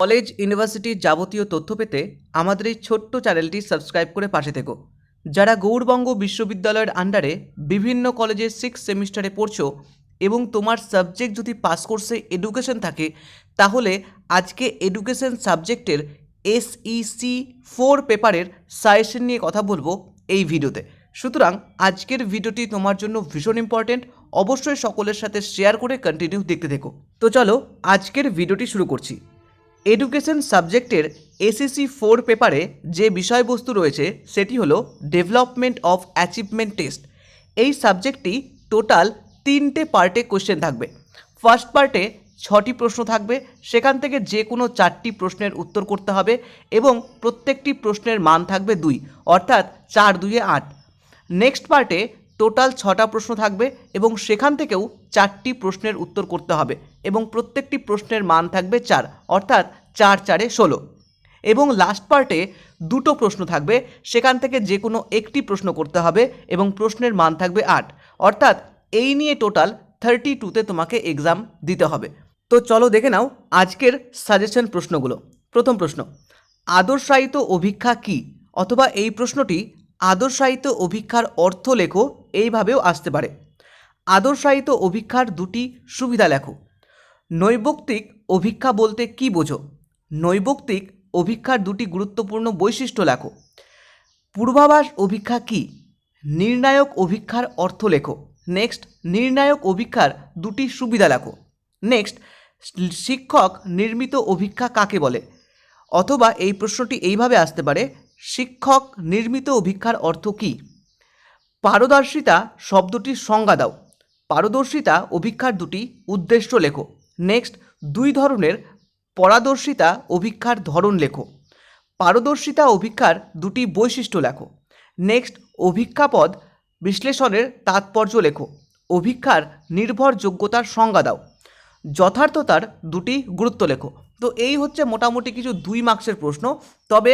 College ইউনিভার্সিটির যাবতীয় তথ্য পেতে আমাদের এই ছোট্ট চ্যানেলটি সাবস্ক্রাইব করে পাশে থেকো। যারা গৌড়বঙ্গ বিশ্ববিদ্যালয়ের আন্ডারে বিভিন্ন কলেজে সিক্স সেমিস্টারে পড়ছো এবং তোমার সাবজেক্ট যদি পাস কোর্সে এডুকেশন থাকে, তাহলে আজকে এডুকেশন সাবজেক্টের এসইসি ফোর পেপারের সাজেশন নিয়ে কথা বলব এই ভিডিওতে। সুতরাং আজকের ভিডিওটি তোমার জন্য ভীষণ ইম্পর্টেন্ট অবশ্যই সকলের সাথে শেয়ার করে কন্টিনিউ দেখতে থেকো। তো চলো আজকের ভিডিওটি শুরু করছি। এডুকেশন সাবজেক্টের এসএসসি ফোর পেপারে যে বিষয়বস্তু রয়েছে, সেটি হলো ডেভেলপমেন্ট অফ অ্যাচিভমেন্ট টেস্ট এই সাবজেক্টটি টোটাল তিনটে পার্টে কোশ্চেন থাকবে। ফার্স্ট পার্টে ছটি প্রশ্ন থাকবে, সেখান থেকে যে কোনো চারটি প্রশ্নের উত্তর করতে হবে এবং প্রত্যেকটি প্রশ্নের মান থাকবে দুই, অর্থাৎ চার দুইয়ে আট। নেক্সট পার্টে টোটাল ছটা প্রশ্ন থাকবে এবং সেখান থেকেও চারটি প্রশ্নের উত্তর করতে হবে এবং প্রত্যেকটি প্রশ্নের মান থাকবে চার, অর্থাৎ চার, চারে ষোলো। এবং লাস্ট পার্টে দুটো প্রশ্ন থাকবে, সেখান থেকে যে কোনো একটি প্রশ্ন করতে হবে এবং প্রশ্নের মান থাকবে আট। অর্থাৎ এই নিয়ে টোটাল থার্টি টুতে তোমাকে এক্সাম দিতে হবে। তো চলো দেখে নাও আজকের সাজেশন প্রশ্নগুলো। প্রথম প্রশ্ন, আদর্শায়িত অভিক্ষা কী? অথবা এই প্রশ্নটি আদর্শায়িত অভিক্ষার অর্থ লেখো, এইভাবেও আসতে পারে। আদর্শায়িত অভিক্ষার দুটি সুবিধা লেখো। নৈবক্তিক অভিক্ষা বলতে কি বোঝো? নৈবক্তিক অভিক্ষার দুটি গুরুত্বপূর্ণ বৈশিষ্ট্য লেখো। পূর্বাভাস অভিক্ষা কি? নির্ণায়ক অভিক্ষার অর্থ লেখো। নেক্সট, নির্ণায়ক অভিক্ষার দুটি সুবিধা লেখো। নেক্সট, শিক্ষক নির্মিত অভিক্ষা কাকে বলে? অথবা এই প্রশ্নটি এইভাবে আসতে পারে, শিক্ষক নির্মিত অভিক্ষার অর্থ কী? পারদর্শিতা শব্দটির সংজ্ঞা দাও। পারদর্শিতা অভিক্ষার দুটি উদ্দেশ্য লেখো। নেক্সট দুই ধরনের পরাদর্শিতা অভিক্ষার ধরন লেখো। পারদর্শিতা অভিক্ষার দুটি বৈশিষ্ট্য লেখো। নেক্সট অভিক্ষাপদ বিশ্লেষণের তাৎপর্য লেখো। অভিক্ষার নির্ভরযোগ্যতার সংজ্ঞা দাও। যথার্থতার দুটি গুরুত্ব লেখো। তো এই হচ্ছে মোটামুটি কিছু দুই মার্কসের প্রশ্ন। তবে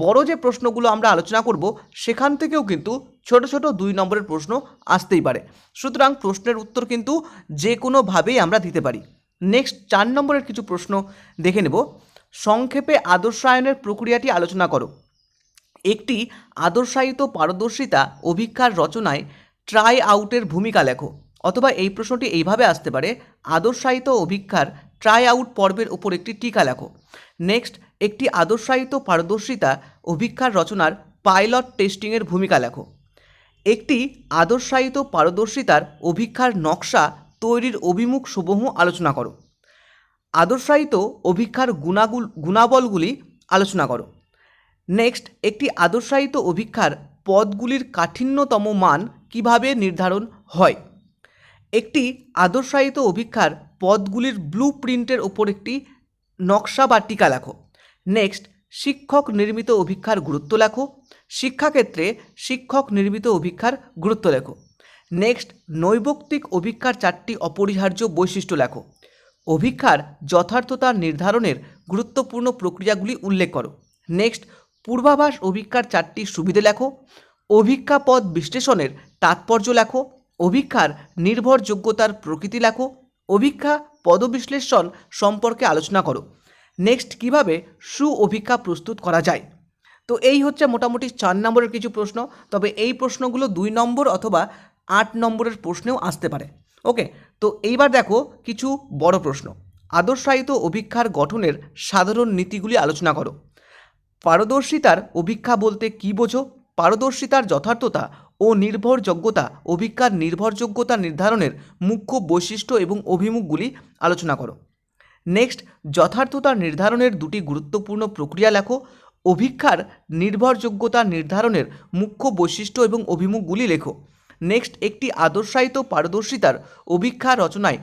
বড় যে প্রশ্নগুলো আমরা আলোচনা করব, সেখান থেকেও কিন্তু ছোট ছোট দুই নম্বরের প্রশ্ন আসতেই পারে। সুতরাং প্রশ্নের উত্তর কিন্তু যে কোনোভাবেই আমরা দিতে পারি। নেক্সট চার নম্বরের কিছু প্রশ্ন দেখে নেব। সংক্ষেপে আদর্শায়নের প্রক্রিয়াটি আলোচনা করো। একটি আদর্শায়িত পারদর্শিতা অভিক্ষার রচনায় ট্রাই আউটের ভূমিকা লেখো, অথবা এই প্রশ্নটি এইভাবে আসতে পারে, আদর্শায়িত অভিক্ষার ট্রাই আউট পর্বের উপর একটি টিকা লেখো। নেক্সট একটি আদর্শায়িত পারদর্শিতা অভিক্ষার রচনার পাইলট টেস্টিংয়ের ভূমিকা লেখো। একটি আদর্শায়িত পারদর্শিতার অভিক্ষার নকশা তৈরির অভিমুখ সমূহ আলোচনা করো। আদর্শায়িত অভিক্ষার গুণাগুল, গুণাবলগুলি আলোচনা করো। নেক্সট একটি আদর্শায়িত অভিক্ষার পদগুলির কাঠিন্যতম মান কীভাবে নির্ধারণ হয়? একটি আদর্শায়িত অভিক্ষার পদগুলির ব্লু প্রিন্টের ওপর একটি নকশা বা টিকা লেখো। নেক্সট শিক্ষক নির্মিত অভিক্ষার গুরুত্ব লেখো। শিক্ষাক্ষেত্রে শিক্ষক নির্মিত অভিক্ষার গুরুত্ব লেখো। নেক্সট নৈবক্তিক অভিক্ষার চারটি অপরিহার্য বৈশিষ্ট্য লেখো। অভিক্ষার যথার্থতা নির্ধারণের গুরুত্বপূর্ণ প্রক্রিয়াগুলি উল্লেখ করো। নেক্সট পূর্বাভাস অভিক্ষার চারটি সুবিধে লেখো। অভিক্ষা পদ বিশ্লেষণের তাৎপর্য লেখো। অভিক্ষার নির্ভরযোগ্যতার প্রকৃতি লেখো, অভিক্ষা পদবিশ্লেষণ সম্পর্কে আলোচনা করো। নেক্সট কীভাবে সু অভিক্ষা প্রস্তুত করা যায়? তো এই হচ্ছে মোটামুটি চার নম্বরের কিছু প্রশ্ন, তবে এই প্রশ্নগুলো দুই নম্বর অথবা আট নম্বরের প্রশ্নেও আসতে পারে। ওকে তো এইবার দেখো কিছু বড় প্রশ্ন। আদর্শায়িত অভিক্ষার গঠনের সাধারণ নীতিগুলি আলোচনা করো। পারদর্শিতার অভিক্ষা বলতে কী বোঝো? পারদর্শিতার যথার্থতা ও নির্ভরযোগ্যতা অভিজ্ঞার নির্ভরযোগ্যতা নির্ধারণের মুখ্য বৈশিষ্ট্য এবং অভিমুখগুলি আলোচনা করো। নেক্সট যথার্থতা নির্ধারণের দুটি গুরুত্বপূর্ণ প্রক্রিয়া লেখো। অভিক্ষার নির্ভরযোগ্যতা নির্ধারণের মুখ্য বৈশিষ্ট্য এবং অভিমুখগুলি লেখো। নেক্সট একটি আদর্শায়িত পারদর্শিতার অভিক্ষা রচনায়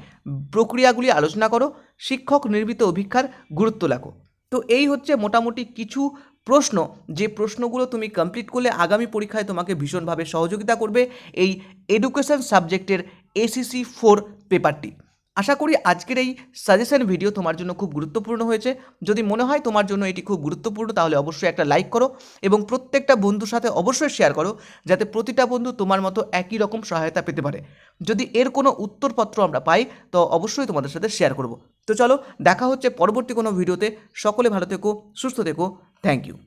প্রক্রিয়াগুলি আলোচনা করো। শিক্ষক নির্মিত অভিক্ষার গুরুত্ব লেখো। তো এই হচ্ছে মোটামুটি কিছু প্রশ্ন, যে প্রশ্নগুলো তুমি কমপ্লিট করলে আগামী পরীক্ষায় তোমাকে ভীষণভাবে সহযোগিতা করবে এই এডুকেশন সাবজেক্টের এসিসি ফোর পেপারটি আশা করি আজকের এই সাজেশন ভিডিও তোমার জন্য খুব গুরুত্বপূর্ণ হয়েছে। যদি মনে হয় তোমার জন্য এটি খুব গুরুত্বপূর্ণ, তাহলে অবশ্যই একটা লাইক করো এবং প্রত্যেকটা বন্ধুর সাথে অবশ্যই শেয়ার করো, যাতে প্রতিটা বন্ধু তোমার মতো একই রকম সহায়তা পেতে পারে। যদি এর কোনো উত্তরপত্র আমরা পাই, তো অবশ্যই তোমাদের সাথে শেয়ার করব। তো চলো, দেখা হচ্ছে পরবর্তী কোনো ভিডিওতে সকলে ভালো থেকো, সুস্থ থেকো। Thank you.